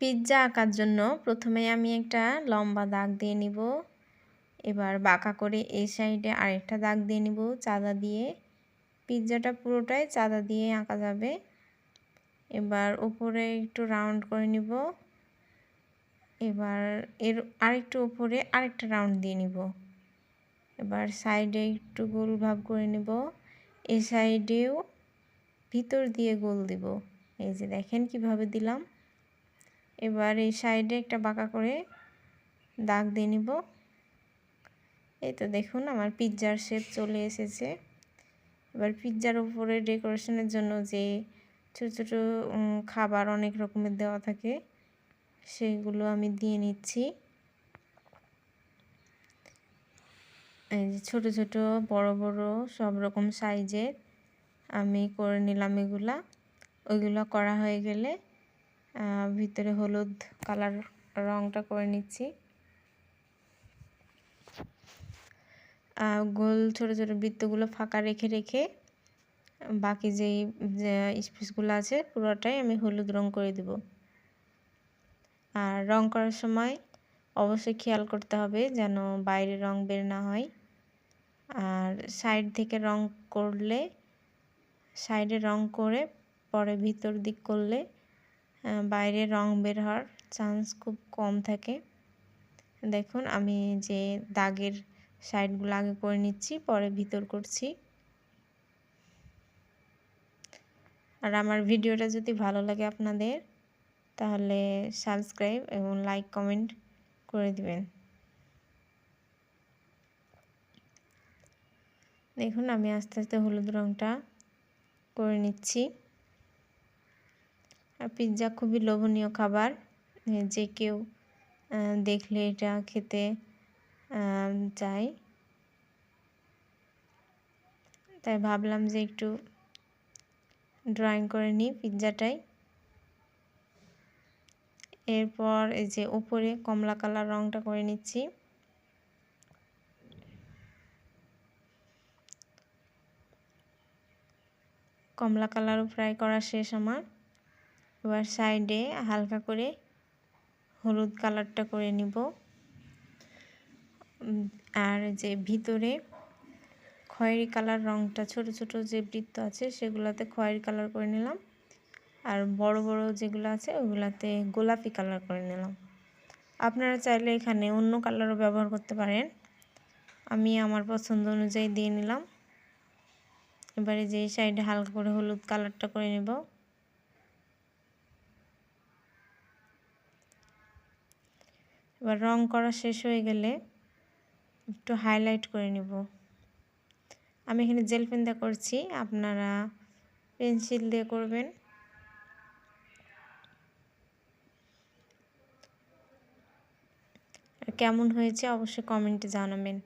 Pizza আঁকার জন্য প্রথমে আমি একটা লম্বা দাগ দিয়ে নিব। এবার বাঁকা করে এই সাইডে আরেকটা দাগ দিয়ে নিব চাঁদা দিয়ে। পিৎজাটা পুরোটাই চাঁদা দিয়ে আঁকা যাবে। এবার উপরে একটু রাউন্ড করে নিব। এবার এর আরেকটু উপরে আরেকটা রাউন্ড দিয়ে নিব। এবার সাইডে একটু গোল ভাব করে নেব। এই সাইডেও ভিতর দিয়ে গোল দিব। এই যে দেখেন কীভাবে দিলাম। এবার এই সাইডে একটা বাঁকা করে দাগ দিয়ে নিব। এই তো দেখুন, আমার পিৎজার শেপ চলে এসেছে। এবার পিৎজার উপরে ডেকোরেশনের জন্য যে ছোটো ছোটো খাবার অনেক রকমের দেওয়া থাকে, সেগুলো আমি দিয়ে নিচ্ছি। এই যে ছোটো ছোটো, বড় বড় সব রকম সাইজের আমি করে নিলাম এগুলা। ওইগুলো করা হয়ে গেলে ভিতরে হলুদ কালার রংটা করে নিচ্ছি। গোল ছোটো ছোটো বৃত্তগুলো ফাঁকা রেখে রেখে বাকি যেই স্পেসগুলো আছে পুরোটাই আমি হলুদ রং করে দেব। আর রং করার সময় অবশ্যই খেয়াল করতে হবে যেন বাইরে রং বের না হয়। আর সাইড থেকে রং করলে, সাইডে রং করে পরে ভিতর দিক করলে বাইরে রং বের হওয়ার চান্স খুব কম থাকে। দেখুন, আমি যে দাগের সাইডগুলো আগে করে নিচ্ছি, পরে ভিতর করছি। আর আমার ভিডিওটা যদি ভালো লাগে আপনাদের, তাহলে সাবস্ক্রাইব এবং লাইক কমেন্ট করে দিবেন। দেখুন, আমি আস্তে আস্তে হলুদ রঙটা করে নিচ্ছি। আর পিৎজা খুবই লোভনীয় খাবার। যে কেউ দেখলে এটা খেতে চাই তাই ভাবলাম যে একটু ড্রয়িং করে নিই পিৎজাটাই এরপর এই যে উপরে কমলা কালার রংটা করে নিচ্ছি। কমলা কালারও ফ্রাই করা শেষ আমার। এবার সাইডে হালকা করে হলুদ কালারটা করে নিব। আর যে ভিতরে খয়েরি কালার রংটা, ছোট ছোট যে বৃত্ত আছে সেগুলোতে খয়েরি কালার করে নিলাম। আর বড় বড় যেগুলো আছে ওগুলাতে গোলাপি কালার করে নিলাম। আপনারা চাইলে এখানে অন্য কালারও ব্যবহার করতে পারেন। আমি আমার পছন্দ অনুযায়ী দিয়ে নিলাম। এবারে যে সাইডে হালকা করে হলুদ কালারটা করে নেব। এবার রং করা শেষ হয়ে গেলে একটু হাইলাইট করে নিব। আমি এখানে জেল পেন দিয়ে করছি, আপনারা পেন্সিল দিয়ে করবেন। কেমন হয়েছে অবশ্যই কমেন্টে জানাবেন।